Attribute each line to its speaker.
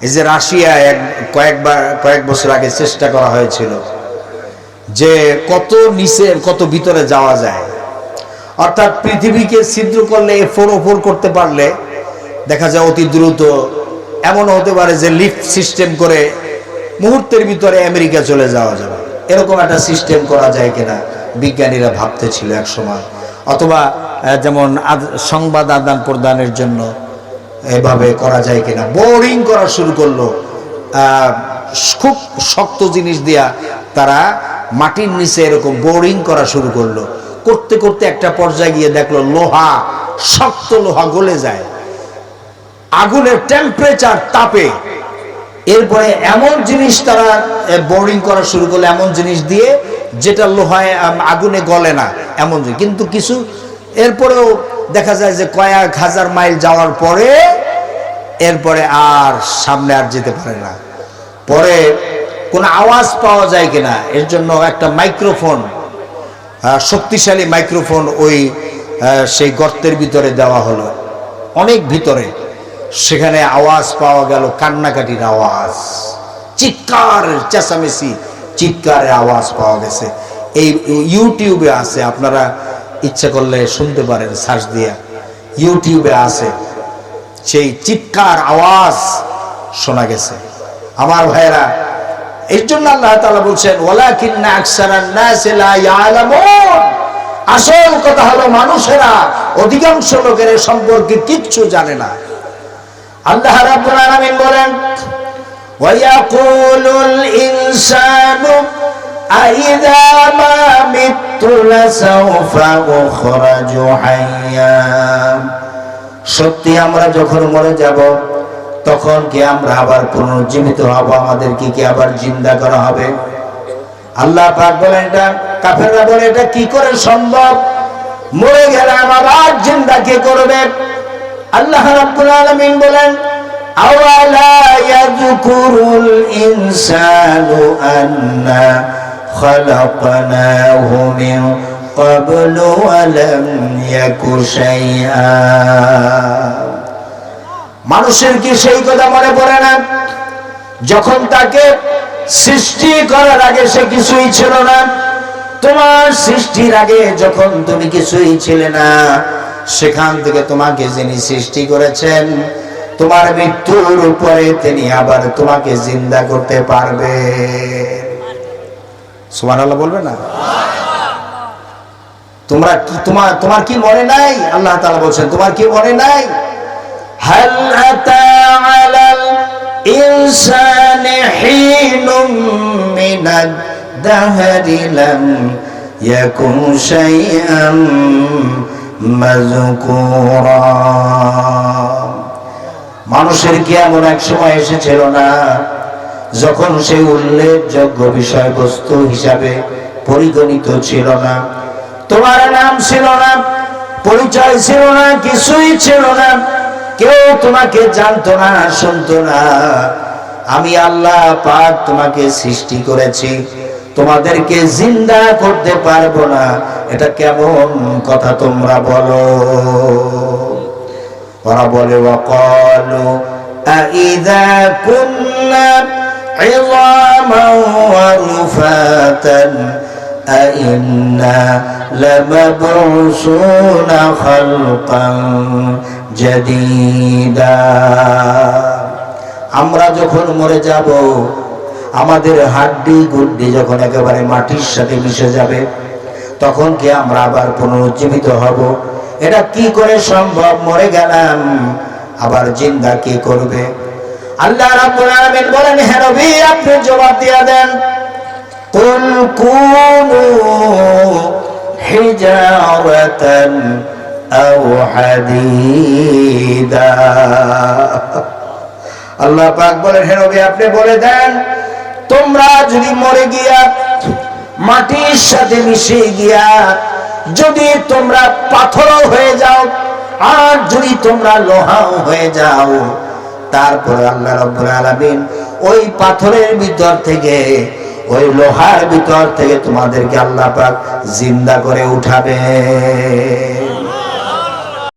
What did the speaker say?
Speaker 1: এই যে রাশিয়া এক কয়েকবার কয়েক বছর আগে চেষ্টা করা হয়েছিল যে কত নিচে, কত ভিতরে যাওয়া যায়। অর্থাৎ পৃথিবীকে ছিদ্র করলে ফোর ওপর করতে পারলে দেখা যায় অতি দ্রুত। এমন হতে পারে যে লিফট সিস্টেম করে মুহূর্তের ভিতরে আমেরিকা চলে যাওয়া যাবে। এরকম একটা সিস্টেম করা যায় কিনা, বিজ্ঞানীরা ভাবতে ছিল এক সময় অথবা যেমন সংবাদ আদান প্রদানের জন্য এভাবে করা যায় কিনা। বোরিং করা শুরু করল। খুব শক্ত জিনিস দিয়া তারা মাটির নিচে এরকম বোরিং করা শুরু করল। করতে করতে একটা পর্যায়ে গিয়ে দেখল লোহা, শক্ত লোহা গলে যায়। আগুনের টেম্পারেচার তাপে। এরপরে এমন জিনিস তারা বোরিং করা শুরু করল এমন জিনিস দিয়ে যেটা লোহায় আগুনে গলে না, এমন কিন্তু কিছু, এরপরেও দেখা যায় যে কয়েক হাজার মাইল যাওয়ার পরে এরপরে আর সামনে আর যেতে পারে না। পরে কোনো আওয়াজ পাওয়া যায় কিনা, এর জন্য একটা মাইক্রোফোন শক্তিশালী মাইক্রোফোন ওই সেই গর্তের ভিতরে দেওয়া হলো। অনেক ভিতরে। সেখানে আওয়াজ পাওয়া গেল, কান্নাকাটির আওয়াজ। চিৎকার, চেঁচামেচি, চিৎকারের আওয়াজ পাওয়া গেছে। এই ইউটিউবে আছে, আপনারা ইচ্ছা করলে শুনতে পারেন, সার্চ দিয়া। ইউটিউবে আছে। সেই চিৎকার, আওয়াজ শোনা গেছে। আমার ভাইয়েরা, এর জন্য আল্লাহ তালা বলছেন আসল কথা হলো, মানুষেরা অধিকাংশ লোকের সম্পর্কে কিচ্ছু জানে না। আল্লাহ রাব্বুল বলেন উখরাজু হাইয়া। সত্যি আমরা যখন মরে যাব, তখন কি আমরা আবার পুনর্জীবিত হব? আমাদেরকে কি আবার জিন্দা করা হবে? আল্লাহ পাক বলেন, এটা কাফেররা বলে, এটা কি করে সম্ভব? মরে গেলাম আবার জিন্দা কে করবে? আল্লাহ রাব্বুল আলামিন বলেন, আওয়ালা ইয়াযকুরুল ইনসানু আন্না খালাকনাহু মিন ওয়া লাম ইয়াকু শাইআ মানুষের কি সেই কথা মনে পড়ে না? যখন তাকে সৃষ্টি করার আগে সে কিছুই ছিল না, তোমার সৃষ্টির আগে যখন তুমি কিছুই ছিলে না, সেখান থেকে তোমাকে যিনি সৃষ্টি করেছেন, তোমার মৃত্যুর উপরে তিনি আবার তোমাকে জিন্দা করতে পারবে সুবহানাল্লাহ বলবে না? তোমরা কি তোমার তোমার কি মনে নাই? আল্লাহ তালা বলছেন তোমার কি মনে নাই? মানুষের কি এমন এক সময় এসেছিল না যখন সে উল্লেখযোগ্য বিষয়বস্তু হিসাবে পরিগণিত ছিল না? তোমার নাম ছিল না পরিচয় ছিল না কিছুই ছিল না কেউ তোমাকে জানতো না শুনতো না আমি আল্লাহ পাক তোমাকে সৃষ্টি করেছি তোমাদেরকে জিন্দা করতে পারবো না এটা কেমন কথা তোমরা বলো ওরা বলে ওয়াকালু আইদা কুন্না عظاما ورفاتا أئنا لمبعوثون خلقا جديدا আমরা যখন মরে যাব আমাদের হাড্ডি গুড্ডি যখন একেবারে মাটির সাথে মিশে যাবে তখন কি আমরা আবার পুনরুজ্জীবিত হব এটা কি করে সম্ভব মরে গেলাম আবার জিন্দা কি করবে আল্লাহ রাব্বুল আলামিন বলেন হে নবী আপনি জবাব দিয়ে দেন কুল কুনু হিজারাতান আও হাদিদা আল্লাহ পাক বলেন, হে নবী, আপনি বলে দেন, তোমরা যদি মরে গিয়া মাটির সাথে মিশে গিয়া যদি তোমরা পাথরও হয়ে যাও আর যদি তোমরা লোহাও হয়ে যাও, তারপরে আল্লাহ রব্বুল আলামিন ওই পাথরের ভিতর থেকে ওই লোহার ভিতর থেকে তোমাদেরকে আল্লাহ পাক জিন্দা করে উঠাবে।